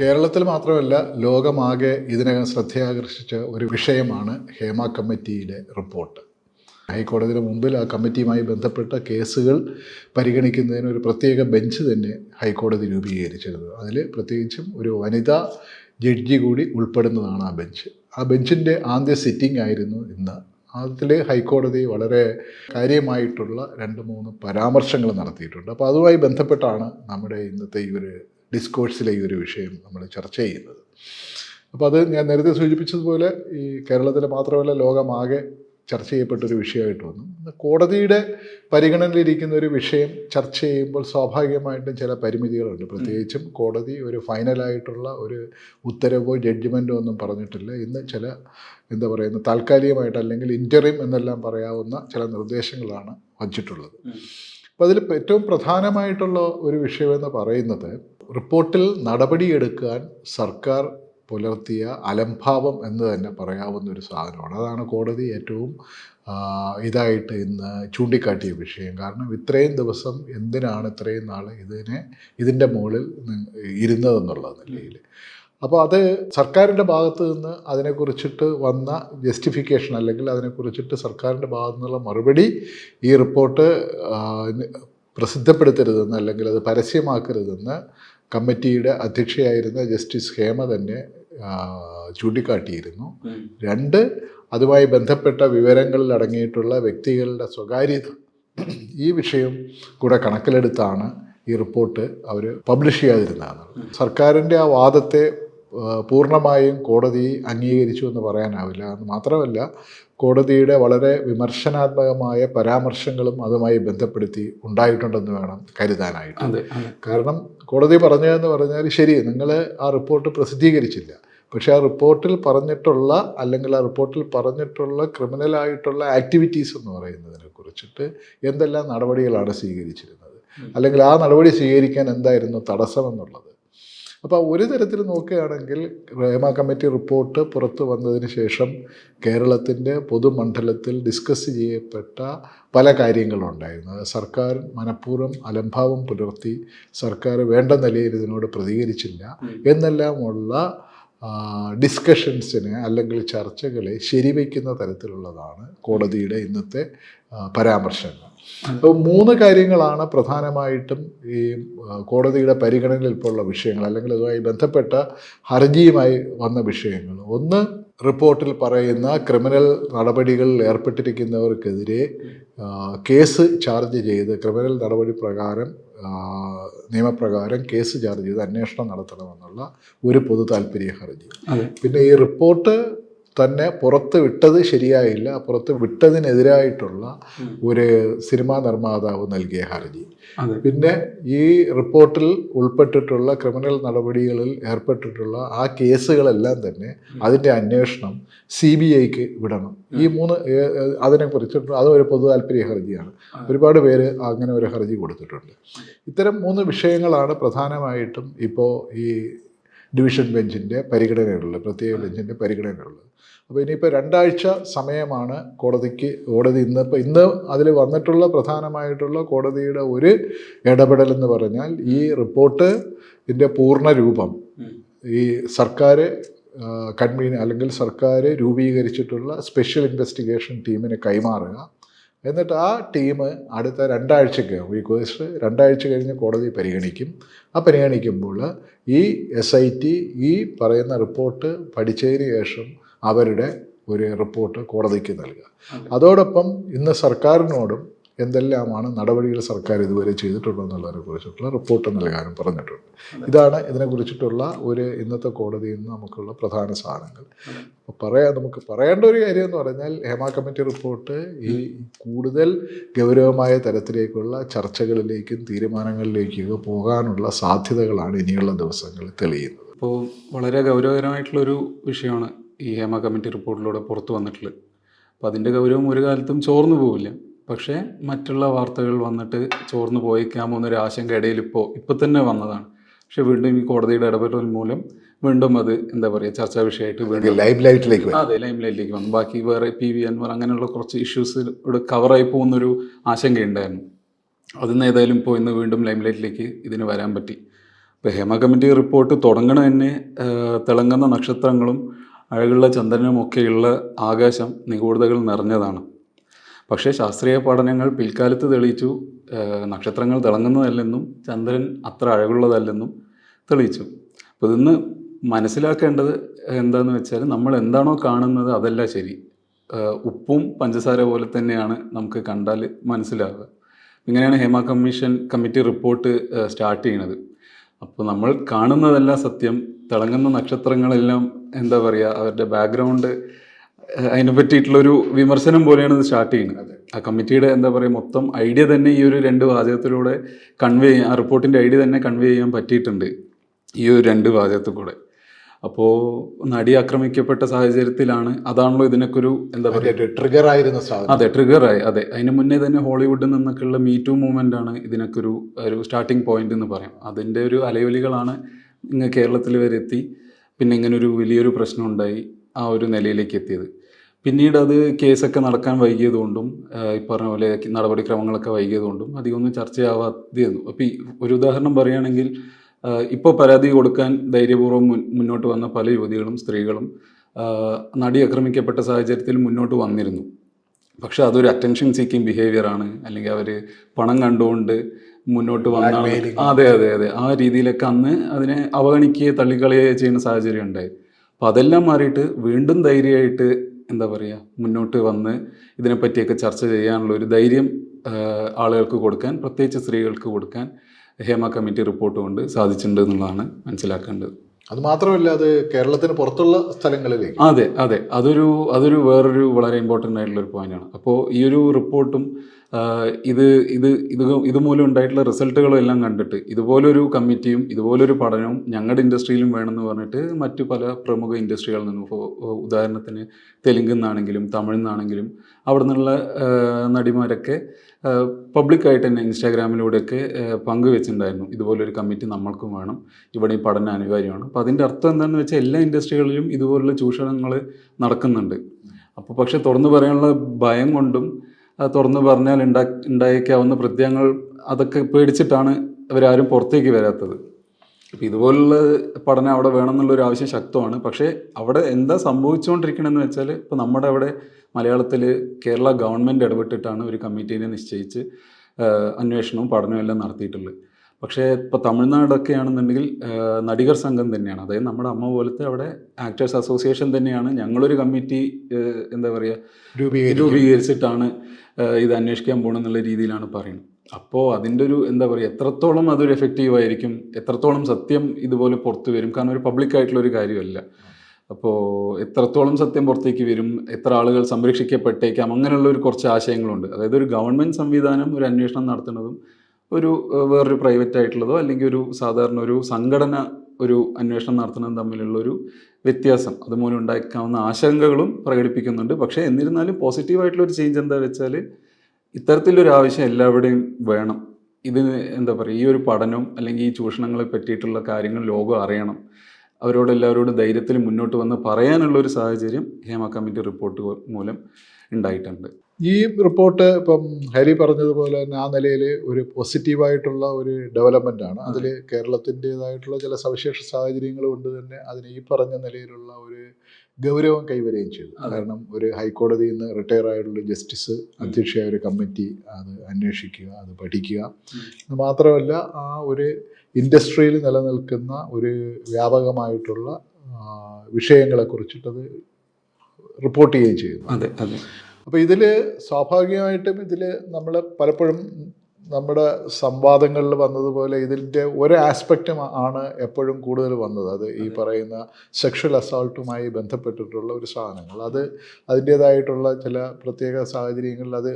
കേരളത്തിൽ മാത്രമല്ല ലോകമാകെ ഇതിനകം ശ്രദ്ധയാകർഷിച്ച ഒരു വിഷയമാണ് ഹേമ കമ്മിറ്റിയുടെ റിപ്പോർട്ട്. ഹൈക്കോടതിയുടെ മുമ്പിൽ ആ കമ്മിറ്റിയുമായി ബന്ധപ്പെട്ട കേസുകൾ പരിഗണിക്കുന്നതിന് ഒരു പ്രത്യേക ബെഞ്ച് തന്നെ ഹൈക്കോടതി രൂപീകരിച്ചിരുന്നു. അതിൽ പ്രത്യേകിച്ചും ഒരു വനിതാ ജഡ്ജി കൂടി ഉൾപ്പെടുന്നതാണ് ആ ബെഞ്ച്. ആ ബെഞ്ചിന്റെ ആദ്യ സിറ്റിംഗ് ആയിരുന്നു ഇന്ന്. അതിൽ ഹൈക്കോടതി വളരെ കാര്യമായിട്ടുള്ള രണ്ട് മൂന്ന് പരാമർശങ്ങൾ നടത്തിയിട്ടുണ്ട്. അപ്പോൾ അതുമായി ബന്ധപ്പെട്ടാണ് നമ്മുടെ ഇന്നത്തെ ഈ ഒരു ഡിസ്കോഴ്സിലെ ഈ ഒരു വിഷയം നമ്മൾ ചർച്ച ചെയ്യുന്നത്. അപ്പോൾ അത് ഞാൻ നേരത്തെ സൂചിപ്പിച്ചതുപോലെ ഈ കേരളത്തിൽ മാത്രമല്ല ലോകമാകെ ചർച്ച ചെയ്യപ്പെട്ടൊരു വിഷയമായിട്ട് വന്നു. കോടതിയുടെ പരിഗണനയിലിരിക്കുന്ന ഒരു വിഷയം ചർച്ച ചെയ്യുമ്പോൾ സ്വാഭാവികമായിട്ടും ചില പരിമിതികളുണ്ട്. പ്രത്യേകിച്ചും കോടതി ഒരു ഫൈനലായിട്ടുള്ള ഒരു ഉത്തരവോ ജഡ്ജ്മെന്റോ ഒന്നും പറഞ്ഞിട്ടില്ല. ഇന്ന് ചില എന്താ പറയുന്ന താൽക്കാലികമായിട്ട് അല്ലെങ്കിൽ ഇന്ററിം എന്നെല്ലാം പറയാവുന്ന ചില നിർദ്ദേശങ്ങളാണ് വച്ചിട്ടുള്ളത്. അപ്പോൾ അതിൽ ഏറ്റവും പ്രധാനമായിട്ടുള്ള ഒരു വിഷയമെന്ന് പറയുന്നത് റിപ്പോർട്ടിൽ നടപടിയെടുക്കാൻ സർക്കാർ പുലർത്തിയ അലംഭാവം എന്ന് തന്നെ പറയാവുന്ന ഒരു സാധനമാണ്. അതാണ് കോടതി ഏറ്റവും ഇതായിട്ട് ഇന്ന് ചൂണ്ടിക്കാട്ടിയ വിഷയം. കാരണം ഇത്രയും ദിവസം എന്തിനാണ് ഇത്രയും നാൾ ഇതിനെ ഇതിന്റെ മുകളിൽ ഇരുന്നതെന്നുള്ള നിലയിൽ. അപ്പോൾ അത് സർക്കാരിന്റെ ഭാഗത്ത് നിന്ന് അതിനെക്കുറിച്ചിട്ട് വന്ന ജസ്റ്റിഫിക്കേഷൻ അല്ലെങ്കിൽ അതിനെക്കുറിച്ചിട്ട് സർക്കാരിന്റെ ഭാഗത്തു നിന്നുള്ള മറുപടി ഈ റിപ്പോർട്ട് പ്രസിദ്ധപ്പെടുത്തരുതെന്ന് അല്ലെങ്കിൽ അത് പരസ്യമാക്കരുതെന്ന് കമ്മിറ്റിയുടെ അധ്യക്ഷയായിരുന്ന ജസ്റ്റിസ് ഹേമ തന്നെ ചൂണ്ടിക്കാട്ടിയിരുന്നു. രണ്ട് അതുമായി ബന്ധപ്പെട്ട വിവരങ്ങളിൽ അടങ്ങിയിട്ടുള്ള വ്യക്തികളുടെ സ്വകാര്യത. ഈ വിഷയം കൂടെ കണക്കിലെടുത്താണ് ഈ റിപ്പോർട്ട് അവർ പബ്ലിഷ് ചെയ്യാതിരുന്നതാണ് സർക്കാരിന്റെ ആ വാദത്തെ പൂർണമായും കോടതി അംഗീകരിച്ചു എന്ന് പറയാനാവില്ല. എന്ന് മാത്രമല്ല കോടതിയുടെ വളരെ വിമർശനാത്മകമായ പരാമർശങ്ങളും അതുമായി ബന്ധപ്പെടുത്തി ഉണ്ടായിട്ടുണ്ടെന്ന് വേണം കരുതാനായിട്ട്. കാരണം കോടതി പറഞ്ഞതെന്ന് പറഞ്ഞാൽ ശരി നിങ്ങൾ ആ റിപ്പോർട്ട് പ്രസിദ്ധീകരിച്ചില്ല. പക്ഷേ ആ റിപ്പോർട്ടിൽ പറഞ്ഞിട്ടുള്ള അല്ലെങ്കിൽ ആ റിപ്പോർട്ടിൽ പറഞ്ഞിട്ടുള്ള ക്രിമിനലായിട്ടുള്ള ആക്ടിവിറ്റീസ് എന്ന് പറയുന്നതിനെ കുറിച്ചിട്ട് എന്തെല്ലാം നടപടികളാണ് സ്വീകരിച്ചിരുന്നത്? അല്ലെങ്കിൽ ആ നടപടി സ്വീകരിക്കാൻ എന്തായിരുന്നു തടസ്സമെന്നുള്ളത്? അപ്പോൾ ഒരു തരത്തിൽ നോക്കുകയാണെങ്കിൽ റേമ കമ്മിറ്റി റിപ്പോർട്ട് പുറത്തു വന്നതിന് ശേഷം കേരളത്തിന്റെ പൊതുമണ്ഡലത്തിൽ ഡിസ്കസ് ചെയ്യപ്പെട്ട പല കാര്യങ്ങളുണ്ടായിരുന്നു. സർക്കാർ മനഃപൂർവം അലംഭാവം പുലർത്തി സർക്കാർ വേണ്ട നിലയിൽ ഇതിനോട് പ്രതികരിച്ചില്ല. എന്നെല്ലാമുള്ള ഡിസ്കഷൻസിനെ അല്ലെങ്കിൽ ചർച്ചകളെ ശരിവയ്ക്കുന്ന തരത്തിലുള്ളതാണ് കോടതിയുടെ ഇന്നത്തെ പരാമർശങ്ങൾ. അപ്പോൾ മൂന്ന് കാര്യങ്ങളാണ് പ്രധാനമായിട്ടും ഈ കോടതിയുടെ പരിഗണനയിൽ ഇപ്പോൾ ഉള്ള വിഷയങ്ങൾ അല്ലെങ്കിൽ അതുമായി ബന്ധപ്പെട്ട ഹർജിയുമായി വന്ന വിഷയങ്ങൾ. ഒന്ന് റിപ്പോർട്ടിൽ പറയുന്ന ക്രിമിനൽ നടപടികളിൽ ഏർപ്പെട്ടിരിക്കുന്നവർക്കെതിരെ കേസ് ചാർജ് ചെയ്ത് ക്രിമിനൽ നടപടി പ്രകാരം നിയമപ്രകാരം കേസ് ചാർജ് ചെയ്ത് അന്വേഷണം നടത്തണമെന്നുള്ള ഒരു പൊതു താല്പര്യ ഹർജി. പിന്നെ ഈ റിപ്പോർട്ട് തന്നെ പുറത്ത് വിട്ടത് ശരിയായില്ല. പുറത്ത് വിട്ടതിനെതിരായിട്ടുള്ള ഒരു സിനിമാ നിർമ്മാതാവ് നൽകിയ ഹർജി. പിന്നെ ഈ റിപ്പോർട്ടിൽ ഉൾപ്പെട്ടിട്ടുള്ള ക്രിമിനൽ നടപടികളിൽ ഏർപ്പെട്ടിട്ടുള്ള ആ കേസുകളെല്ലാം തന്നെ അതിന്റെ അന്വേഷണം സി ബി ഐക്ക് വിടണം. ഈ മൂന്ന് അതിനെക്കുറിച്ചിട്ട് അതും ഒരു പൊതു താല്പര്യ ഹർജിയാണ്. ഒരുപാട് പേര് അങ്ങനെ ഒരു ഹർജി കൊടുത്തിട്ടുണ്ട്. ഇത്തരം മൂന്ന് വിഷയങ്ങളാണ് പ്രധാനമായിട്ടും ഇപ്പോൾ ഈ ഡിവിഷൻ ബെഞ്ചിന്റെ പരിഗണനയുള്ളത് പ്രത്യേക ബെഞ്ചിന്റെ പരിഗണനയുള്ളത് അപ്പോൾ ഇനിയിപ്പോൾ രണ്ടാഴ്ച സമയമാണ് കോടതിക്ക് കോടതി ഇന്ന് ഇപ്പോൾ ഇന്ന് അതിൽ വന്നിട്ടുള്ള പ്രധാനമായിട്ടുള്ള കോടതിയുടെ ഒരു ഇടപെടൽ എന്ന് പറഞ്ഞാൽ ഈ റിപ്പോർട്ട് ഇതിന്റെ പൂർണ രൂപം ഈ സർക്കാർ കൺവീൻ അല്ലെങ്കിൽ സർക്കാർ രൂപീകരിച്ചിട്ടുള്ള സ്പെഷ്യൽ ഇൻവെസ്റ്റിഗേഷൻ ടീമിന് കൈമാറുക. എന്നിട്ട് ആ ടീം അടുത്ത രണ്ടാഴ്ചയ്ക്ക് ഈ കേസ് രണ്ടാഴ്ച കഴിഞ്ഞ് കോടതി പരിഗണിക്കും. ആ പരിഗണിക്കുമ്പോൾ ഈ എസ് ഐ ടി ഈ പറയുന്ന റിപ്പോർട്ട് പഠിച്ചതിന് ശേഷം അവരുടെ ഒരു റിപ്പോർട്ട് കോടതിക്ക് നൽകുക. അതോടൊപ്പം ഇന്ന് സർക്കാരിനോടും എന്തെല്ലാമാണ് നടപടികൾ സർക്കാർ ഇതുവരെ ചെയ്തിട്ടുള്ളതെന്നുള്ളതിനെ കുറിച്ചിട്ടുള്ള റിപ്പോർട്ട് നൽകാനും പറഞ്ഞിട്ടുണ്ട്. ഇതാണ് ഇതിനെക്കുറിച്ചിട്ടുള്ള ഒരു ഇന്നത്തെ കോടതിയിൽ നിന്ന് നമുക്കുള്ള പ്രധാന സാധനങ്ങൾ. അപ്പോൾ പറയാൻ നമുക്ക് പറയേണ്ട ഒരു കാര്യം എന്ന് പറഞ്ഞാൽ ഹേമ കമ്മിറ്റി റിപ്പോർട്ട് ഈ കൂടുതൽ ഗൗരവമായ തരത്തിലേക്കുള്ള ചർച്ചകളിലേക്കും തീരുമാനങ്ങളിലേക്കും പോകാനുള്ള സാധ്യതകളാണ് ഇനിയുള്ള ദിവസങ്ങളിൽ തെളിയുന്നത്. അപ്പോൾ വളരെ ഗൗരവകരമായിട്ടുള്ളൊരു വിഷയമാണ് ഈ ഹേമ കമ്മിറ്റി റിപ്പോർട്ടിലൂടെ പുറത്തു വന്നിട്ടുള്ളത് അപ്പോൾ അതിന്റെ ഗൗരവം ഒരു കാലത്തും ചോർന്നു പോവില്ല. പക്ഷേ മറ്റുള്ള വാർത്തകൾ വന്നിട്ട് ചോർന്നു പോയേക്കാമോ എന്നൊരു ആശങ്ക ഇടയിൽ ഇപ്പോൾ ഇപ്പോൾ തന്നെ വന്നതാണ്. പക്ഷേ വീണ്ടും ഈ കോടതിയുടെ ഇടപെടൽ മൂലം വീണ്ടും അത് എന്താ പറയുക ചർച്ചാ വിഷയമായിട്ട് വീണ്ടും ലൈം ലൈറ്റിലേക്ക് അതെ ലൈം ലൈറ്റിലേക്ക് വന്നു. ബാക്കി വേറെ പി വി അൻവർ അങ്ങനെയുള്ള കുറച്ച് ഇഷ്യൂസ് ഇവിടെ കവറായി പോകുന്നൊരു ആശങ്കയുണ്ടായിരുന്നു അതിന്ന് ഏതായാലും ഇപ്പോൾ ഇന്ന് വീണ്ടും ലൈം ലൈറ്റിലേക്ക് ഇതിന് വരാൻ പറ്റി. അപ്പോൾ ഹേമ കമ്മിറ്റി റിപ്പോർട്ട് തുടങ്ങണ തന്നെ തിളങ്ങുന്ന നക്ഷത്രങ്ങളും അഴകുള്ള ചന്ദ്രനുമൊക്കെയുള്ള ആകാശം നിഗൂഢതകൾ നിറഞ്ഞതാണ്. പക്ഷേ ശാസ്ത്രീയ പഠനങ്ങൾ പിൽക്കാലത്ത് തെളിയിച്ചു നക്ഷത്രങ്ങൾ തിളങ്ങുന്നതല്ലെന്നും ചന്ദ്രൻ അത്ര അഴകുള്ളതല്ലെന്നും തെളിയിച്ചു. അപ്പോൾ ഇതിന്ന് മനസ്സിലാക്കേണ്ടത് എന്താണെന്ന് വെച്ചാൽ നമ്മൾ എന്താണോ കാണുന്നത് അതല്ല ശരി. ഉപ്പും പഞ്ചസാര പോലെ തന്നെയാണ് നമുക്ക് കണ്ടാൽ മനസ്സിലാവുക. ഇങ്ങനെയാണ് Hema commission committee report start ചെയ്യണത്. അപ്പോൾ നമ്മൾ കാണുന്നതല്ല സത്യം തിളങ്ങുന്ന നക്ഷത്രങ്ങളെല്ലാം എന്താ പറയുക അവരുടെ ബാക്ക്ഗ്രൗണ്ട് അതിനെ പറ്റിയിട്ടുള്ളൊരു വിമർശനം പോലെയാണ് ഇത് സ്റ്റാർട്ട് ചെയ്യുന്നത്. ആ കമ്മിറ്റിയുടെ എന്താ പറയുക മൊത്തം ഐഡിയ തന്നെ ഈ ഒരു രണ്ട് വാചകത്തിലൂടെ കൺവേ ചെയ്യാൻ ആ റിപ്പോർട്ടിന്റെ ഐഡിയ തന്നെ കൺവേ ചെയ്യാൻ പറ്റിയിട്ടുണ്ട് ഈ ഒരു രണ്ട് വാചകത്തിൽ കൂടെ അപ്പോൾ നടി ആക്രമിക്കപ്പെട്ട സാഹചര്യത്തിലാണ് അതാണല്ലോ ഇതിനൊക്കെ ഒരു എന്താ പറയുക ട്രിഗർ ആയിരുന്ന സാധനം അതെ ആയി. അതെ അതിന് മുന്നേ തന്നെ ഹോളിവുഡിൽ നിന്നൊക്കെയുള്ള മീ ടു മൂവ്മെന്റ് ആണ് ഇതിനൊക്കെ ഒരു ഒരു സ്റ്റാർട്ടിങ് പോയിന്റ് എന്ന് പറയാം. അതിന്റെ ഒരു അലയൊലികളാണ് ഇങ്ങ് കേരളത്തിൽ വരെ എത്തി. പിന്നെ ഇങ്ങനെ ഒരു വലിയൊരു പ്രശ്നം ഉണ്ടായി ആ ഒരു നിലയിലേക്ക് എത്തിയത്. പിന്നീട് അത് കേസൊക്കെ നടക്കാൻ വൈകിയതുകൊണ്ടും ഈ പറഞ്ഞ പോലെ നടപടിക്രമങ്ങളൊക്കെ വൈകിയതുകൊണ്ടും അധികമൊന്നും ചർച്ചയാവാതെയായിരുന്നു അപ്പോൾ ഈ ഒരു ഉദാഹരണം പറയുകയാണെങ്കിൽ ഇപ്പോൾ പരാതി കൊടുക്കാൻ ധൈര്യപൂർവം മുന്നോട്ട് വന്ന പല യുവതികളും സ്ത്രീകളും നടി ആക്രമിക്കപ്പെട്ട സാഹചര്യത്തിൽ മുന്നോട്ട് വന്നിരുന്നു. പക്ഷെ അതൊരു അറ്റൻഷൻ സീക്കിംഗ് ബിഹേവിയർ ആണ്. അല്ലെങ്കിൽ അവർ പണം കണ്ടുകൊണ്ട് മുന്നോട്ട് വന്നാണ്. അതെ അതെ അതെ. ആ രീതിയിലൊക്കെ അന്ന് അതിനെ അവഗണിക്കുകയോ തള്ളിക്കളയുകയോ ചെയ്യുന്ന സാഹചര്യം ഉണ്ടായി. അപ്പം അതെല്ലാം മാറിയിട്ട് വീണ്ടും ധൈര്യമായിട്ട് എന്താ പറയുക മുന്നോട്ട് വന്ന് ഇതിനെപ്പറ്റിയൊക്കെ ചർച്ച ചെയ്യാനുള്ള ഒരു ധൈര്യം ആളുകൾക്ക് കൊടുക്കാൻ പ്രത്യേകിച്ച് സ്ത്രീകൾക്ക് കൊടുക്കാൻ ഹേമ കമ്മിറ്റി റിപ്പോർട്ട് കൊണ്ട് സാധിച്ചിട്ടുണ്ട് എന്നുള്ളതാണ് മനസ്സിലാക്കേണ്ടത്. അത് മാത്രമല്ല അത് കേരളത്തിന് പുറത്തുള്ള സ്ഥലങ്ങളിലേക്ക്. അതെ അതെ. അതൊരു അതൊരു വേറൊരു വളരെ ഇമ്പോർട്ടന്റ് ആയിട്ടുള്ള ഒരു പോയിന്റാണ് അപ്പോൾ ഈ ഒരു റിപ്പോർട്ടും ഇത് ഇത് ഇത് ഇതുമൂലം ഉണ്ടായിട്ടുള്ള റിസൾട്ടുകളും എല്ലാം കണ്ടിട്ട് ഇതുപോലൊരു കമ്മിറ്റിയും ഇതുപോലൊരു പഠനവും ഞങ്ങളുടെ ഇൻഡസ്ട്രിയിലും വേണമെന്ന് പറഞ്ഞിട്ട് മറ്റു പല പ്രമുഖ ഇൻഡസ്ട്രികളിൽ നിന്നും ഇപ്പോൾ ഉദാഹരണത്തിന് തെലുങ്കിൽ നിന്നാണെങ്കിലും തമിഴിൽ നിന്നാണെങ്കിലും അവിടെ നിന്നുള്ള നടിമാരൊക്കെ പബ്ലിക്കായിട്ട് തന്നെ ഇൻസ്റ്റാഗ്രാമിലൂടെയൊക്കെ പങ്കുവെച്ചിട്ടുണ്ടായിരുന്നു. ഇതുപോലൊരു കമ്മിറ്റി നമ്മൾക്കും വേണം. ഇവിടെ ഈ പഠനം അനിവാര്യമാണ്. അപ്പോൾ അതിന്റെ അർത്ഥം എന്താണെന്ന് വെച്ചാൽ എല്ലാ ഇൻഡസ്ട്രികളിലും ഇതുപോലുള്ള ചൂഷണങ്ങൾ നടക്കുന്നുണ്ട്. അപ്പോൾ പക്ഷേ തുറന്നു പറയാനുള്ള ഭയം കൊണ്ടും തുറന്നു പറഞ്ഞാൽ ഉണ്ടാ ഉണ്ടായേക്കാവുന്ന പ്രത്യേകങ്ങൾ അതൊക്കെ പേടിച്ചിട്ടാണ് അവരാരും പുറത്തേക്ക് വരാത്തത്. അപ്പം ഇതുപോലുള്ള പഠനം അവിടെ വേണമെന്നുള്ളൊരു ആവശ്യം ശക്തമാണ്. പക്ഷേ അവിടെ എന്താ സംഭവിച്ചുകൊണ്ടിരിക്കണമെന്ന് വെച്ചാൽ ഇപ്പോൾ നമ്മുടെ അവിടെ മലയാളത്തിൽ കേരള ഗവൺമെന്റ് ഇടപെട്ടിട്ടാണ് ഒരു കമ്മിറ്റീനെ നിശ്ചയിച്ച് അന്വേഷണവും പഠനവും എല്ലാം നടത്തിയിട്ടുള്ളത്. പക്ഷേ ഇപ്പോൾ തമിഴ്നാടൊക്കെ ആണെന്നുണ്ടെങ്കിൽ നടികർ സംഘം തന്നെയാണ്. അതായത് നമ്മുടെ അമ്മ പോലത്തെ അവിടെ ആക്ടേഴ്സ് അസോസിയേഷൻ തന്നെയാണ്. ഞങ്ങളൊരു കമ്മിറ്റി എന്താ പറയുക രൂപീകരിച്ചിട്ടാണ് ഇത് അന്വേഷിക്കാൻ പോകണമെന്നുള്ള രീതിയിലാണ് പറയുന്നത്. അപ്പോൾ അതിന്റെ ഒരു എന്താ പറയുക എത്രത്തോളം അതൊരു എഫക്റ്റീവ് ആയിരിക്കും എത്രത്തോളം സത്യം ഇതുപോലെ പുറത്തു വരും കാരണം ഒരു പബ്ലിക് ആയിട്ടുള്ള ഒരു കാര്യമല്ല. അപ്പോൾ എത്രത്തോളം സത്യം പുറത്തേക്ക് വരും എത്ര ആളുകൾ സംരക്ഷിക്കപ്പെട്ടേക്കാം അങ്ങനെയുള്ള ഒരു കുറച്ച് ആശയങ്ങളുണ്ട്. അതായത് ഒരു ഗവൺമെന്റ് സംവിധാനം ഒരു അന്വേഷണം നടത്തുന്നതും ഒരു വേറൊരു പ്രൈവറ്റ് ആയിട്ടുള്ളതോ അല്ലെങ്കിൽ ഒരു സാധാരണ ഒരു സംഘടന ഒരു അന്വേഷണം നടത്തുന്നതും തമ്മിലുള്ളൊരു വ്യത്യാസം. അതുമൂലം ഉണ്ടാക്കാവുന്ന ആശങ്കകളും പ്രകടിപ്പിക്കുന്നുണ്ട്. പക്ഷേ എന്നിരുന്നാലും പോസിറ്റീവായിട്ടുള്ള ഒരു ചേഞ്ച് എന്താ വെച്ചാൽ ഇത്തരത്തിലൊരു ആവശ്യം എല്ലാവരുടെയും വേണം. ഇതിന് എന്താ പറയുക ഈ ഒരു പഠനം അല്ലെങ്കിൽ ഈ ചൂഷണങ്ങളെ പറ്റിയിട്ടുള്ള കാര്യങ്ങൾ ലോകം അറിയണം. അവരോട് എല്ലാവരോടും ധൈര്യത്തിൽ മുന്നോട്ട് വന്ന് പറയാനുള്ള ഒരു സാഹചര്യം ഹേമ കമ്മിറ്റി റിപ്പോർട്ട് മൂലം ഉണ്ടായിട്ടുണ്ട്. ഈ റിപ്പോർട്ട് ഇപ്പം ഹരി പറഞ്ഞതുപോലെ തന്നെ ആ നിലയിൽ ഒരു പോസിറ്റീവായിട്ടുള്ള ഒരു ഡെവലപ്മെന്റ് ആണ് അതിൽ കേരളത്തിന്റെതായിട്ടുള്ള ചില സവിശേഷ സാഹചര്യങ്ങൾ കൊണ്ട് തന്നെ അതിന് ഈ പറഞ്ഞ നിലയിലുള്ള ഒരു ഗൗരവം കൈവരുകയും ചെയ്തു. കാരണം ഒരു ഹൈക്കോടതിയിൽ നിന്ന് റിട്ടയർ ആയിട്ടുള്ള ജസ്റ്റിസ് അധ്യക്ഷയായ ഒരു കമ്മിറ്റി അത് അന്വേഷിക്കുക അത് പഠിക്കുക. ഇത് മാത്രമല്ല ആ ഒരു ഇൻഡസ്ട്രിയിൽ നിലനിൽക്കുന്ന ഒരു വ്യാപകമായിട്ടുള്ള വിഷയങ്ങളെ കുറിച്ചിട്ടത് റിപ്പോർട്ട് ചെയ്യുകയും ചെയ്യുന്നു. അതെ അതെ. അപ്പോൾ ഇതിൽ സ്വാഭാവികമായിട്ടും ഇതിൽ നമ്മൾ പലപ്പോഴും നമ്മുടെ സംവാദങ്ങളിൽ വന്നതുപോലെ ഇതിന്റെ ഒരു ആസ്പെക്റ്റ് ആണ് എപ്പോഴും കൂടുതൽ വന്നത്. അത് ഈ പറയുന്ന സെക്ഷൽ അസോൾട്ടുമായി ബന്ധപ്പെട്ടിട്ടുള്ള ഒരു സാധനങ്ങൾ. അത് അതിന്റേതായിട്ടുള്ള ചില പ്രത്യേക സാഹചര്യങ്ങളിൽ അത്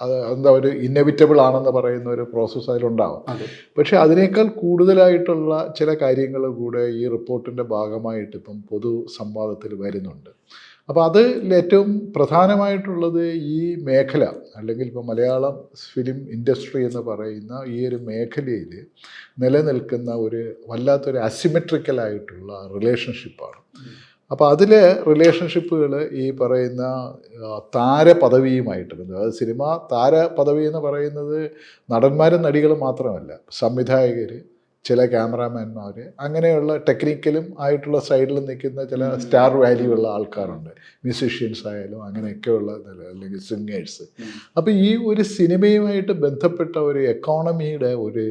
അത് എന്താ ഒരു ഇന്നവിറ്റബിൾ ആണെന്ന് പറയുന്ന ഒരു പ്രോസസ്സ് അതിലുണ്ടാവും. അതെ. പക്ഷേ അതിനേക്കാൾ കൂടുതലായിട്ടുള്ള ചില കാര്യങ്ങൾ കൂടെ ഈ റിപ്പോർട്ടിന്റെ ഭാഗമായിട്ട് ഇപ്പം പൊതു സംവാദത്തിൽ വരുന്നുണ്ട്. അപ്പോൾ അത് ഏറ്റവും പ്രധാനമായിട്ടുള്ളത് ഈ മേഖല അല്ലെങ്കിൽ ഇപ്പോൾ മലയാളം ഫിലിം ഇൻഡസ്ട്രി എന്ന് പറയുന്ന ഈ ഒരു മേഖലയിൽ നിലനിൽക്കുന്ന ഒരു വല്ലാത്തൊരു അസിമെട്രിക്കലായിട്ടുള്ള റിലേഷൻഷിപ്പാണ്. അപ്പോൾ അതിൽ റിലേഷൻഷിപ്പുകൾ ഈ പറയുന്ന താരപദവിയുമായിട്ട് ബന്ധം അത് സിനിമ താരപദവി എന്ന് പറയുന്നത് നടന്മാരും നടികളും മാത്രമല്ല സംവിധായകർ ചില ക്യാമറാമാൻമാർ അങ്ങനെയുള്ള ടെക്നിക്കലും ആയിട്ടുള്ള സൈഡിൽ നിൽക്കുന്ന ചില സ്റ്റാർ വാല്യൂ ഉള്ള ആൾക്കാരുണ്ട്. മ്യൂസീഷ്യൻസ് ആയാലും അങ്ങനെയൊക്കെയുള്ള അല്ലെങ്കിൽ സിംഗേഴ്സ് അപ്പോൾ ഈ ഒരു സിനിമയുമായിട്ട് ബന്ധപ്പെട്ട ഒരു എക്കോണമിയുടെ ഒരു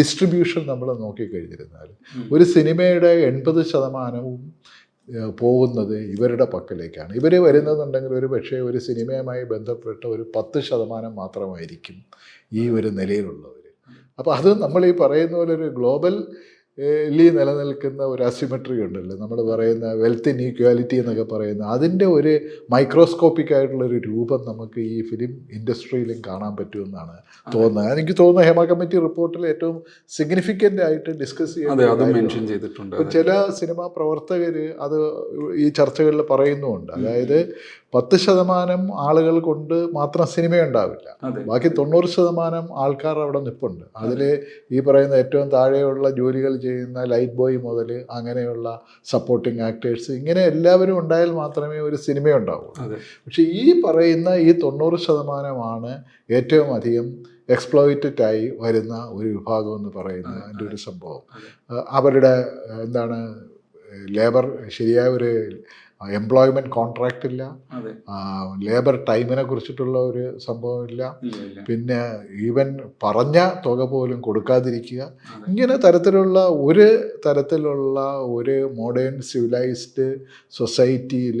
ഡിസ്ട്രിബ്യൂഷൻ നമ്മൾ നോക്കിക്കഴിഞ്ഞിരുന്നാൽ ഒരു സിനിമയുടെ എൺപത് ശതമാനവും പോകുന്നത് ഇവരുടെ പക്കലേക്കാണ്. ഇവർ വരുന്നതെന്നുണ്ടെങ്കിൽ ഒരു പക്ഷേ ഒരു സിനിമയുമായി ബന്ധപ്പെട്ട ഒരു പത്ത് ശതമാനം മാത്രമായിരിക്കും ഈ ഒരു നിലയിലുള്ളവർ അപ്പോൾ അത് നമ്മൾ ഈ പറയുന്ന പോലെ ഒരു ഗ്ലോബൽ ലി നിലനിൽക്കുന്ന ഒരു അസിമെട്രി ഉണ്ടല്ലോ. നമ്മൾ പറയുന്ന വെൽത്ത് ഇൻഈക്വാലിറ്റി എന്നൊക്കെ പറയുന്ന അതിന്റെ ഒരു മൈക്രോസ്കോപ്പിക് ആയിട്ടുള്ള ഒരു രൂപം നമുക്ക് ഈ ഫിലിം ഇൻഡസ്ട്രിയിലും കാണാൻ പറ്റുമെന്നാണ് തോന്നുന്നത്. എനിക്ക് തോന്നുന്നു ഹേമ കമ്മിറ്റി റിപ്പോർട്ടിൽ ഏറ്റവും സിഗ്നിഫിക്കന്റ് ആയിട്ട് ഡിസ്കസ് ചെയ്തിട്ടുണ്ട്. ചില സിനിമാ പ്രവർത്തകർ അത് ഈ ചർച്ചകളിൽ പറയുന്നുമുണ്ട്. അതായത് പത്ത് ശതമാനം ആളുകൾ കൊണ്ട് മാത്രം സിനിമ ഉണ്ടാവില്ല. ബാക്കി തൊണ്ണൂറ് ശതമാനം ആൾക്കാർ അവിടെ നിൽപ്പുണ്ട് അതിൽ ഈ പറയുന്ന ഏറ്റവും താഴെയുള്ള ജോലികൾ ചെയ്യുന്ന ലൈറ്റ് ബോയ് മുതൽ അങ്ങനെയുള്ള സപ്പോർട്ടിംഗ് ആക്ടേഴ്സ് ഇങ്ങനെ എല്ലാവരും ഉണ്ടായാൽ മാത്രമേ ഒരു സിനിമ ഉണ്ടാവൂ പക്ഷേ ഈ പറയുന്ന ഈ തൊണ്ണൂറ് ശതമാനമാണ് ഏറ്റവും അധികം എക്സ്പ്ലോയിറ്റഡ് ആയി വരുന്ന ഒരു വിഭാഗം എന്ന് പറയുന്ന അതിന്റെ ഒരു സംഭവം. അവരുടെ എന്താണ് ലേബർ ശരിയായ ഒരു എംപ്ലോയ്മെന്റ് കോൺട്രാക്റ്റ് ഇല്ല. ലേബർ ടൈമിനെ കുറിച്ചിട്ടുള്ള ഒരു സംഭവമില്ല പിന്നെ ഈവൻ പറഞ്ഞ തുക പോലും കൊടുക്കാതിരിക്കുക. ഇങ്ങനെ തരത്തിലുള്ള ഒരു തരത്തിലുള്ള ഒരു മോഡേൺ സിവിലൈസ്ഡ് സൊസൈറ്റിയിൽ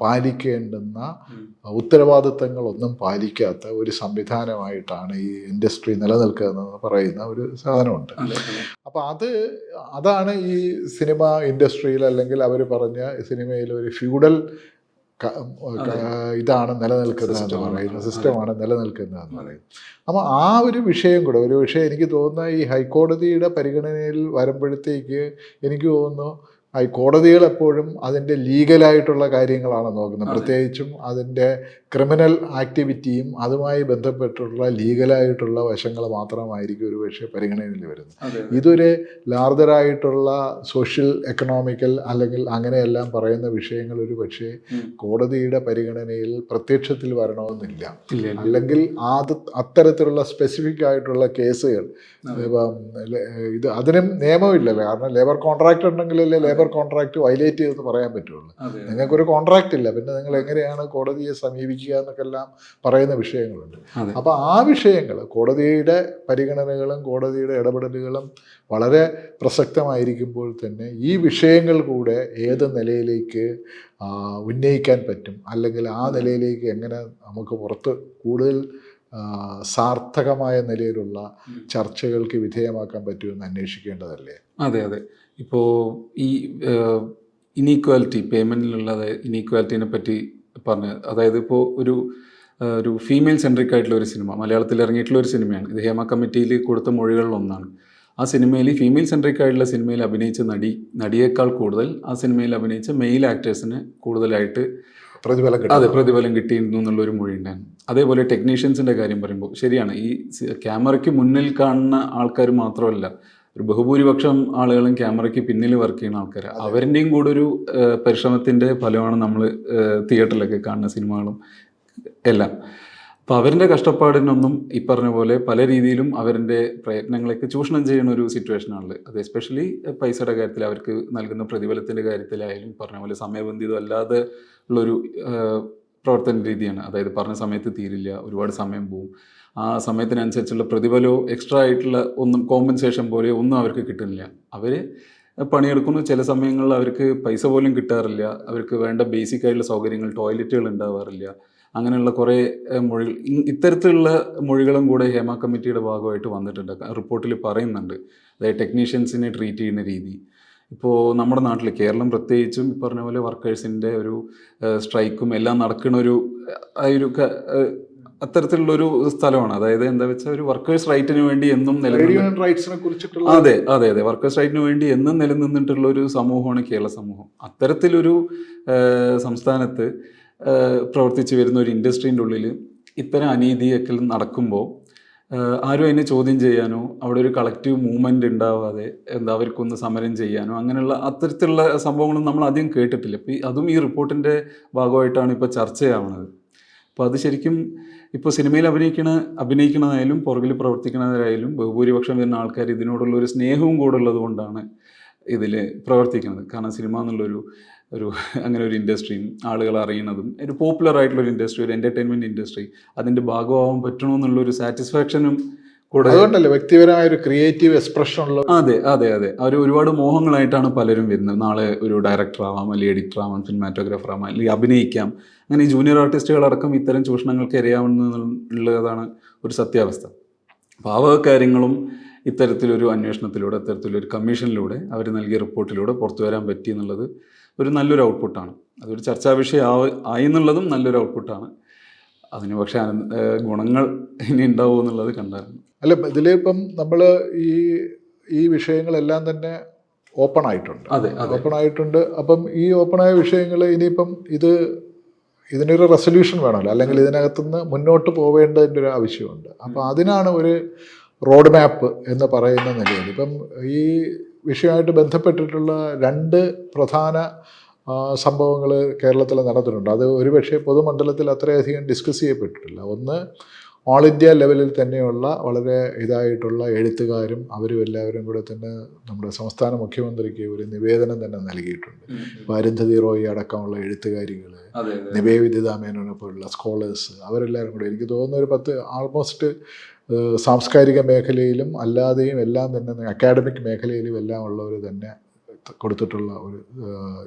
പാലിക്കേണ്ടുന്ന. ഉത്തരവാദിത്തങ്ങളൊന്നും പാലിക്കാത്ത ഒരു സംവിധാനമായിട്ടാണ് ഈ ഇൻഡസ്ട്രി നിലനിൽക്കുന്നതെന്ന് പറയുന്ന ഒരു സാധനമുണ്ട്. അപ്പോൾ അത്. അതാണ് ഈ സിനിമ ഇൻഡസ്ട്രിയിൽ അല്ലെങ്കിൽ അവർ പറഞ്ഞ സിനിമയിൽ ഒരു ഫ്യൂഡൽ ഇതാണ് നിലനിൽക്കുന്നതെന്ന്. പറയുന്നത്. സിസ്റ്റമാണ് നിലനിൽക്കുന്നതെന്ന് പറയുന്നത്. അപ്പോൾ ആ ഒരു വിഷയം കൂടെ ഒരു വിഷയം എനിക്ക് തോന്നുന്ന ഈ ഹൈക്കോടതിയുടെ പരിഗണനയിൽ വരുമ്പോഴത്തേക്ക് എനിക്ക് തോന്നുന്നു ഹൈക്കോടതികൾ എപ്പോഴും അതിന്റെ ലീഗലായിട്ടുള്ള കാര്യങ്ങളാണ് നോക്കുന്നത്. പ്രത്യേകിച്ചും അതിന്റെ ക്രിമിനൽ ആക്ടിവിറ്റിയും അതുമായി ബന്ധപ്പെട്ടുള്ള ലീഗലായിട്ടുള്ള വശങ്ങൾ മാത്രമായിരിക്കും ഒരു പക്ഷേ പരിഗണനയിൽ വരുന്നത്. ഇതൊരു ലാർജറായിട്ടുള്ള സോഷ്യൽ എക്കണോമിക്കൽ അല്ലെങ്കിൽ അങ്ങനെയെല്ലാം പറയുന്ന വിഷയങ്ങൾ ഒരു പക്ഷേ കോടതിയുടെ പരിഗണനയിൽ പ്രത്യക്ഷത്തിൽ വരണമെന്നില്ല. അല്ലെങ്കിൽ അത് അത്തരത്തിലുള്ള സ്പെസിഫിക് ആയിട്ടുള്ള കേസുകൾ ഇത് അതിനും നിയമമില്ലല്ലോ കാരണം ലേബർ കോൺട്രാക്ട് ഉണ്ടെങ്കിലല്ലേ ലേബർ കോൺട്രാക്ട് വയലേറ്റ് ചെയ്തെന്ന് പറയാൻ പറ്റുള്ളൂ. നിങ്ങൾക്കൊരു കോൺട്രാക്റ്റ് ഇല്ല. പിന്നെ നിങ്ങൾ എങ്ങനെയാണ് കോടതിയെ സമീപിക്കുക എന്നൊക്കെ എല്ലാം പറയുന്ന വിഷയങ്ങളുണ്ട്. അപ്പോൾ ആ വിഷയങ്ങൾ കോടതിയുടെ പരിഗണനകളും കോടതിയുടെ ഇടപെടലുകളും വളരെ പ്രസക്തമായിരിക്കുമ്പോൾ തന്നെ ഈ വിഷയങ്ങൾ കൂടെ ഏത് നിലയിലേക്ക് ഉന്നയിക്കാൻ പറ്റും? അല്ലെങ്കിൽ ആ നിലയിലേക്ക് എങ്ങനെ നമുക്ക് പുറത്ത് കൂടുതൽ സാർത്ഥകമായ നിലയിലുള്ള ചർച്ചകൾക്ക് വിധേയമാക്കാൻ പറ്റുമെന്ന് അന്വേഷിക്കേണ്ടതല്ലേ? അതെ അതെ. ഇപ്പോൾ ഈ ഇനീക്വാലിറ്റി പേയ്മെന്റിലുള്ള ഇനീക്വാലിറ്റീനെ പറ്റി പറഞ്ഞ അതായത് ഇപ്പോൾ ഒരു ഒരു ഫീമെയിൽ സെൻട്രിക് ആയിട്ടുള്ള ഒരു സിനിമ മലയാളത്തിൽ ഇറങ്ങിയിട്ടുള്ള ഒരു സിനിമയാണ് ഇത് ഹേമ കമ്മിറ്റിയിൽ കൊടുത്ത മൊഴികളിൽ ഒന്നാണ്. ആ സിനിമയിൽ ഫീമെയിൽ സെൻട്രിക് ആയിട്ടുള്ള സിനിമയിൽ അഭിനയിച്ച നടി നടിയേക്കാൾ കൂടുതൽ ആ സിനിമയിൽ അഭിനയിച്ച മെയിൽ ആക്ടേഴ്സിന് കൂടുതലായിട്ട് പ്രതിഫലം അതെ കിട്ടും പ്രതിഫലം കിട്ടിയിരുന്നു എന്നുള്ളൊരു മൊഴി ഉണ്ടായിരുന്നു. അതേപോലെ ടെക്നീഷ്യൻസിന്റെ കാര്യം പറയുമ്പോൾ ശരിയാണ് ഈ ക്യാമറയ്ക്ക് മുന്നിൽ കാണുന്ന ആൾക്കാർ മാത്രമല്ല ഒരു ബഹുഭൂരിപക്ഷം ആളുകളും ക്യാമറയ്ക്ക് പിന്നിൽ വർക്ക് ചെയ്യുന്ന ആൾക്കാർ അവരുടെയും കൂടെ ഒരു പരിശ്രമത്തിന്റെ പരിശ്രമത്തിന്റെ ഫലമാണ് നമ്മൾ തിയേറ്ററിലൊക്കെ കാണുന്ന സിനിമകളും എല്ലാം. അപ്പം അവരിന്റെ കഷ്ടപ്പാടിനൊന്നും ഈ പറഞ്ഞ പോലെ പല രീതിയിലും അവരിന്റെ പ്രയത്നങ്ങളൊക്കെ ചൂഷണം ചെയ്യുന്ന ഒരു സിറ്റുവേഷനാണുള്ളത് അത് എസ്പെഷ്യലി പൈസയുടെ കാര്യത്തിൽ അവർക്ക് നൽകുന്ന പ്രതിഫലത്തിന്റെ കാര്യത്തിലായാലും പറഞ്ഞ പോലെ സമയബന്ധിതം അല്ലാതെ ഉള്ളൊരു പ്രവർത്തന രീതിയാണ്. അതായത് പറഞ്ഞ സമയത്ത് തീരില്ല ഒരുപാട് സമയം പോവും. ആ സമയത്തിനനുസരിച്ചുള്ള പ്രതിഫലവും എക്സ്ട്രാ ആയിട്ടുള്ള ഒന്നും കോമ്പൻസേഷൻ പോലെ ഒന്നും അവർക്ക് കിട്ടുന്നില്ല. അവർ പണിയെടുക്കുന്നു. ചില സമയങ്ങളിൽ അവർക്ക് പൈസ പോലും കിട്ടാറില്ല. അവർക്ക് വേണ്ട ബേസിക് ആയിട്ടുള്ള സൗകര്യങ്ങൾ ടോയ്ലറ്റുകൾ ഉണ്ടാവാറില്ല. അങ്ങനെയുള്ള കുറേ മൊഴികൾ. ഇത്തരത്തിലുള്ള മൊഴികളും കൂടെ ഹേമ കമ്മിറ്റിയുടെ ഭാഗമായിട്ട് വന്നിട്ടുണ്ട്. റിപ്പോർട്ടിൽ പറയുന്നുണ്ട്. അതായത് ടെക്നീഷ്യൻസിനെ ട്രീറ്റ് ചെയ്യുന്ന രീതി. ഇപ്പോൾ നമ്മുടെ നാട്ടിൽ കേരളം പ്രത്യേകിച്ചും പറഞ്ഞ പോലെ വർക്കേഴ്സിന്റെ ഒരു സ്ട്രൈക്കും എല്ലാം നടക്കുന്ന ഒരു ആ ഒരു അത്തരത്തിലുള്ളൊരു സ്ഥലമാണ്. അതായത് എന്താ വെച്ചാൽ ഒരു വർക്കേഴ്സ് റൈറ്റിന് വേണ്ടി എന്നും റൈറ്റ്സിനെ കുറിച്ചിട്ടുള്ള അതെ അതെ അതെ. വർക്കേഴ്സ് റൈറ്റിന് വേണ്ടി എന്നും നിലനിന്നിട്ടുള്ള ഒരു സമൂഹമാണ് കേരള സമൂഹം. അത്തരത്തിലൊരു സംസ്ഥാനത്ത് പ്രവർത്തിച്ചു വരുന്ന ഒരു ഇൻഡസ്ട്രീന്റെ ഉള്ളിൽ ഇത്തരം അനീതിയൊക്കെ നടക്കുമ്പോൾ ആരും അതിനെ ചോദ്യം ചെയ്യാനോ അവിടെ ഒരു കളക്റ്റീവ് മൂവ്മെന്റ് ഉണ്ടാവാതെ എന്താ അവർക്കൊന്ന് സമരം ചെയ്യാനോ അങ്ങനെയുള്ള അത്തരത്തിലുള്ള സംഭവങ്ങളും നമ്മൾ അധികം കേട്ടിട്ടില്ല. അപ്പം അതും ഈ റിപ്പോർട്ടിന്റെ ഭാഗമായിട്ടാണ് ഇപ്പോൾ ചർച്ചയാവുന്നത് അപ്പോൾ അത് ശരിക്കും ഇപ്പോൾ സിനിമയിൽ അഭിനയിക്കണ അഭിനയിക്കുന്നതായാലും പുറകിൽ പ്രവർത്തിക്കുന്നതായാലും ബഹുഭൂരിപക്ഷം വരുന്ന ആൾക്കാർ ഇതിനോടുള്ള ഒരു സ്നേഹവും കൂടെ ഉള്ളത് കൊണ്ടാണ് ഇതിൽ പ്രവർത്തിക്കുന്നത്. കാരണം സിനിമ എന്നുള്ളൊരു ഒരു അങ്ങനെ ഒരു ഇൻഡസ്ട്രിയും ആളുകൾ അറിയുന്നതും ഒരു പോപ്പുലർ ആയിട്ടുള്ള ഒരു ഇൻഡസ്ട്രി ഒരു എന്റർടൈൻമെന്റ് ഇൻഡസ്ട്രി അതിന്റെ ഭാഗമാവാൻ പറ്റണമെന്നുള്ളൊരു സാറ്റിസ്ഫാക്ഷനും അതുകൊണ്ടല്ലേ വ്യക്തിപരമായ ഒരു ക്രിയേറ്റീവ് എക്സ്പ്രഷൻ ഉള്ള അതെ അതെ അതെ. അവർ ഒരുപാട് മോഹങ്ങളായിട്ടാണ് പലരും വരുന്നത്. നാളെ ഒരു ഡയറക്ടർ ആവാം അല്ലെങ്കിൽ എഡിറ്റർ ആവാം സിനിമാറ്റോഗ്രാഫർ ആവാം അല്ലെങ്കിൽ അഭിനയിക്കാം. അങ്ങനെ ഈ ജൂനിയർ ആർട്ടിസ്റ്റുകളടക്കം ഇത്തരം ചൂഷണങ്ങൾക്ക് ഇരയാവുന്നതാണ് ഒരു സത്യാവസ്ഥ. അപ്പോൾ ആ കാര്യങ്ങളും ഇത്തരത്തിലൊരു അന്വേഷണത്തിലൂടെ ഇത്തരത്തിലൊരു കമ്മീഷനിലൂടെ അവർ നൽകിയ റിപ്പോർട്ടിലൂടെ പുറത്തു വരാൻ പറ്റി എന്നുള്ളത് ഒരു നല്ലൊരു ഔട്ട്പുട്ടാണ് അതൊരു ചർച്ചാ വിഷയം ആയി എന്നുള്ളതും നല്ലൊരു ഔട്ട്പുട്ടാണ് അതിന് പക്ഷേ ഗുണങ്ങൾ ഇനി ഉണ്ടാവും എന്നുള്ളത് കണ്ടായിരുന്നു. അല്ല ഇതിലിപ്പം നമ്മൾ ഈ ഈ വിഷയങ്ങളെല്ലാം തന്നെ ഓപ്പൺ ആയിട്ടുണ്ട്. അതെ അതെ. ഓപ്പൺ ആയിട്ടുണ്ട്. അപ്പം ഈ ഓപ്പണായ വിഷയങ്ങൾ ഇനിയിപ്പം ഇത് ഇതിനൊരു റെസൊല്യൂഷൻ വേണമല്ലോ. അല്ലെങ്കിൽ ഇതിനകത്തുനിന്ന് മുന്നോട്ട് പോവേണ്ടതിന്റെ ഒരു ആവശ്യമുണ്ട്. അപ്പം അതിനാണ് ഒരു റോഡ് മാപ്പ് എന്ന് പറയുന്ന നിലയിൽ. ഇപ്പം ഈ വിഷയമായിട്ട് ബന്ധപ്പെട്ടിട്ടുള്ള രണ്ട് പ്രധാന സംഭവങ്ങൾ കേരളത്തിൽ നടന്നിട്ടുണ്ട്. അത് ഒരുപക്ഷെ പൊതുമണ്ഡലത്തിൽ അത്രയധികം ഡിസ്കസ് ചെയ്യപ്പെട്ടിട്ടില്ല. ഒന്ന് ഓൾ ഇന്ത്യ ലെവലിൽ തന്നെയുള്ള വളരെ ഇതായിട്ടുള്ള എഴുത്തുകാരും അവരും എല്ലാവരും കൂടെ തന്നെ നമ്മുടെ സംസ്ഥാന മുഖ്യമന്ത്രിക്ക് ഒരു നിവേദനം തന്നെ നൽകിയിട്ടുണ്ട്. ഇപ്പോൾ അരുന്ധതി റോയി അടക്കമുള്ള എഴുത്തുകാരികൾ നിവേദിത മേനോനെ പോലുള്ള സ്കോളേഴ്സ് അവരെല്ലാവരും കൂടെ എനിക്ക് തോന്നുന്ന ഒരു പത്ത് ആൾമോസ്റ്റ് സാംസ്കാരിക മേഖലയിലും അല്ലാതെയും എല്ലാം തന്നെ അക്കാഡമിക് മേഖലയിലും എല്ലാം ഉള്ളവർ തന്നെ കൊടുത്തിട്ടുള്ള ഒരു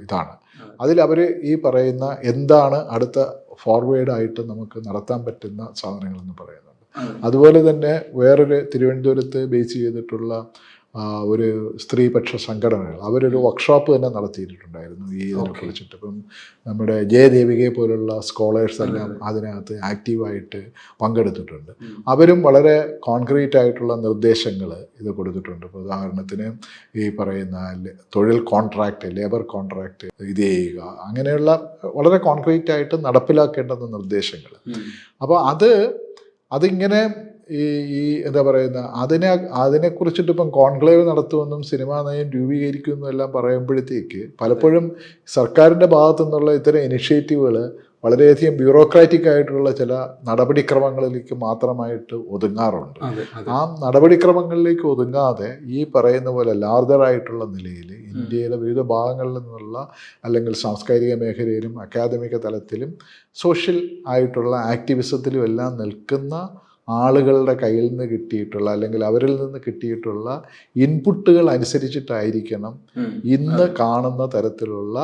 ഇതാണ്. അതിൽ അവർ ഈ പറയുന്ന എന്താണ് അടുത്ത ഫോർവേഡായിട്ട് നമുക്ക് നടത്താൻ പറ്റുന്ന സാധനങ്ങളെന്ന് പറയുന്നുണ്ട്. അതുപോലെ തന്നെ വേറൊരു തിരുവനന്തപുരത്ത് ബേസ് ചെയ്തിട്ടുള്ള ഒരു സ്ത്രീപക്ഷ സംഘടനകൾ. അവരൊരു വർക്ക്ഷോപ്പ് തന്നെ നടത്തിയിട്ടുണ്ടായിരുന്നു ഈ ഇതിനെ കുറിച്ചിട്ട്. ഇപ്പം നമ്മുടെ ജയദേവികയെ പോലുള്ള സ്കോളേഴ്സ് എല്ലാം അതിനകത്ത് ആക്റ്റീവായിട്ട് പങ്കെടുത്തിട്ടുണ്ട്. അവരും വളരെ കോൺക്രീറ്റ് ആയിട്ടുള്ള നിർദ്ദേശങ്ങൾ ഇത് കൊടുത്തിട്ടുണ്ട്. ഇപ്പോൾ ഉദാഹരണത്തിന് ഈ പറയുന്ന തൊഴിൽ കോൺട്രാക്റ്റ് ലേബർ കോൺട്രാക്റ്റ് ഇത് ചെയ്യുക. അങ്ങനെയുള്ള വളരെ കോൺക്രീറ്റ് ആയിട്ട് നടപ്പിലാക്കേണ്ടുന്ന നിർദ്ദേശങ്ങൾ അപ്പോൾ അത് അതിങ്ങനെ ഈ ഈ എന്താ പറയുന്ന അതിനെ അതിനെക്കുറിച്ചിട്ട് ഇപ്പം കോൺക്ലേവ് നടത്തുമെന്നും സിനിമാ നയം രൂപീകരിക്കുമെന്നും എല്ലാം പറയുമ്പോഴത്തേക്ക് പലപ്പോഴും സർക്കാരിന്റെ ഭാഗത്തു നിന്നുള്ള ഇത്തരം ഇനിഷ്യേറ്റീവുകൾ വളരെയധികം ബ്യൂറോക്രാറ്റിക് ആയിട്ടുള്ള ചില നടപടിക്രമങ്ങളിലേക്ക് മാത്രമായിട്ട് ഒതുങ്ങാറുണ്ട്. ആ നടപടിക്രമങ്ങളിലേക്ക് ഒതുങ്ങാതെ ഈ പറയുന്ന പോലെ ലാർജറായിട്ടുള്ള നിലയിൽ ഇന്ത്യയിലെ വിവിധ ഭാഗങ്ങളിൽ നിന്നുള്ള അല്ലെങ്കിൽ സാംസ്കാരിക മേഖലയിലും അക്കാദമിക തലത്തിലും സോഷ്യൽ ആയിട്ടുള്ള ആക്ടിവിസത്തിലും എല്ലാം നിൽക്കുന്ന ആളുകളുടെ കയ്യിൽ നിന്ന് കിട്ടിയിട്ടുള്ള അല്ലെങ്കിൽ അവരിൽ നിന്ന് കിട്ടിയിട്ടുള്ള ഇൻപുട്ടുകൾ അനുസരിച്ചിട്ടായിരിക്കണം. ഇന്ന് കാണുന്ന തരത്തിലുള്ള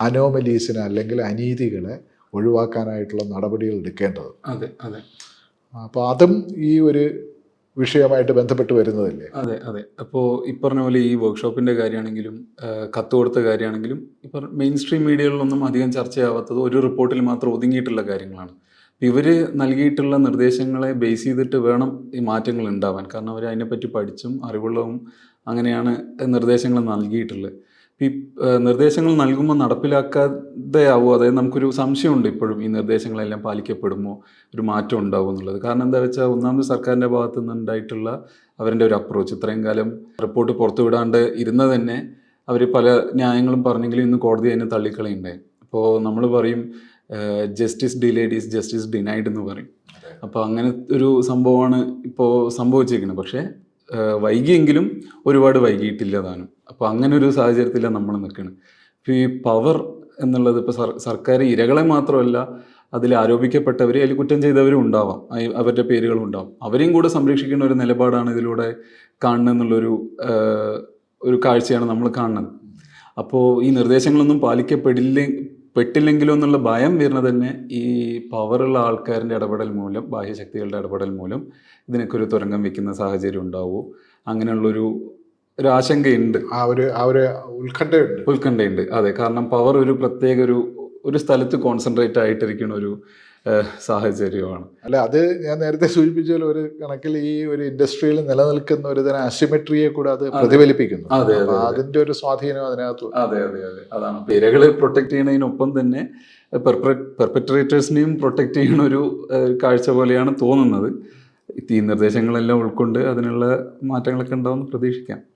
അനോമലീസിനെ അല്ലെങ്കിൽ അനീതികളെ ഒഴിവാക്കാനായിട്ടുള്ള നടപടികൾ എടുക്കേണ്ടത്. അതെ അതെ. അപ്പോൾ അതും ഈ ഒരു വിഷയമായിട്ട് ബന്ധപ്പെട്ട് വരുന്നതല്ലേ? അതെ അതെ. അപ്പോൾ ഈ പറഞ്ഞ പോലെ ഈ വർക്ക്ഷോപ്പിന്റെ കാര്യമാണെങ്കിലും കത്ത് കൊടുത്ത കാര്യമാണെങ്കിലും ഇപ്പം മെയിൻ സ്ട്രീം മീഡിയകളിലൊന്നും അധികം ചർച്ചയാവാത്തത് ഒരു റിപ്പോർട്ടിൽ മാത്രം ഒതുങ്ങിയിട്ടുള്ള കാര്യങ്ങളാണ്. ഇവർ നൽകിയിട്ടുള്ള നിർദ്ദേശങ്ങളെ ബേസ് ചെയ്തിട്ട് വേണം ഈ മാറ്റങ്ങൾ ഉണ്ടാവാൻ. കാരണം അവർ അതിനെപ്പറ്റി പഠിച്ചും അറിവുള്ളതും അങ്ങനെയാണ് നിർദ്ദേശങ്ങൾ നൽകിയിട്ടുള്ളത്. ഈ നിർദ്ദേശങ്ങൾ നൽകുമ്പോൾ നടപ്പിലാക്കാതെ ആവുമോ അതായത് നമുക്കൊരു സംശയമുണ്ട് ഇപ്പോഴും ഈ നിർദ്ദേശങ്ങളെല്ലാം പാലിക്കപ്പെടുമോ? ഒരു മാറ്റം ഉണ്ടാവുമോ എന്നുള്ളത്. കാരണം എന്താ വെച്ചാൽ ഒന്നാമത് സർക്കാരിന്റെ ഭാഗത്തു നിന്നുണ്ടായിട്ടുള്ള അവരുടെ ഒരു അപ്രോച്ച് ഇത്രയും കാലം റിപ്പോർട്ട് പുറത്തുവിടാണ്ട് ഇരുന്ന തന്നെ അവർ പല ന്യായങ്ങളും പറഞ്ഞെങ്കിലും ഇന്ന് കോടതി അതിനെ തള്ളിക്കളയുണ്ടായി അപ്പോൾ നമ്മൾ പറയും justice delayed is justice denied എന്ന് പറയും. അപ്പോൾ അങ്ങനെ ഒരു സംഭവമാണ് ഇപ്പോൾ സംഭവിച്ചിരിക്കുന്നത് പക്ഷേ വൈകിയെങ്കിലും ഒരുപാട് വൈകിയിട്ടില്ല താനും. അപ്പോൾ അങ്ങനെ ഒരു സാഹചര്യത്തിലാണ് നമ്മൾ നിൽക്കുന്നത് ഇപ്പോൾ ഈ പവർ എന്നുള്ളത് ഇപ്പോൾ സർ സർക്കാർ ഇരകളെ മാത്രമല്ല അതിൽ ആരോപിക്കപ്പെട്ടവർ അതിൽ കുറ്റം ചെയ്തവരും ഉണ്ടാവാം. അവരുടെ പേരുകളും ഉണ്ടാവും. അവരെയും കൂടെ സംരക്ഷിക്കുന്ന ഒരു നിലപാടാണ് ഇതിലൂടെ കാണുന്നതെന്നുള്ളൊരു എന്നുള്ളൊരു ഒരു കാഴ്ചയാണ് നമ്മൾ കാണുന്നത്. അപ്പോൾ ഈ നിർദ്ദേശങ്ങളൊന്നും പാലിക്കപ്പെടില്ല പെട്ടില്ലെങ്കിലോ എന്നുള്ള ഭയം വരുന്നത് തന്നെ ഈ പവറുള്ള ആൾക്കാരുടെ ഇടപെടൽ മൂലം ബാഹ്യശക്തികളുടെ ഇടപെടൽ മൂലം ഇതിനൊക്കെ ഒരു തുരങ്കം വെക്കുന്ന സാഹചര്യം ഉണ്ടാവും. അങ്ങനെയുള്ളൊരു ഒരു ആശങ്കയുണ്ട്. ആ ഒരു ആ ഒരു ഉത്കണ്ഠയുണ്ട്. ഉത്കണ്ഠയുണ്ട്. അതെ കാരണം പവർ ഒരു പ്രത്യേക ഒരു ഒരു സ്ഥലത്ത് കോൺസെൻട്രേറ്റ് ആയിട്ടിരിക്കുന്ന ഒരു സാഹചര്യമാണ്. അല്ല അത് ഞാൻ നേരത്തെ സൂചിപ്പിച്ചാൽ ഒരു കണക്കിൽ ഈ ഒരു ഇൻഡസ്ട്രിയിൽ നിലനിൽക്കുന്ന ഒരു തരം അസിമെട്രിയെ കൂടെ അത് പ്രതിഫലിപ്പിക്കുന്നു. അതെ, അതെ, അപ്പൊ അതിന്റെ ഒരു സ്വാധീനം അതിനകത്ത് അതെ അതെ അതെ. അതാണ്. ഇരകളെ പ്രൊട്ടക്ട് ചെയ്യുന്നതിനൊപ്പം തന്നെ പെർപ്പറ്ററേറ്റേഴ്സിനെയും പ്രൊട്ടക്ട് ചെയ്യുന്ന ഒരു കാഴ്ച പോലെയാണ് തോന്നുന്നത്. ഈ നിർദ്ദേശങ്ങളെല്ലാം ഉൾക്കൊണ്ട് അതിനുള്ള മാറ്റങ്ങളൊക്കെ ഉണ്ടാവുമെന്ന് പ്രതീക്ഷിക്കാം.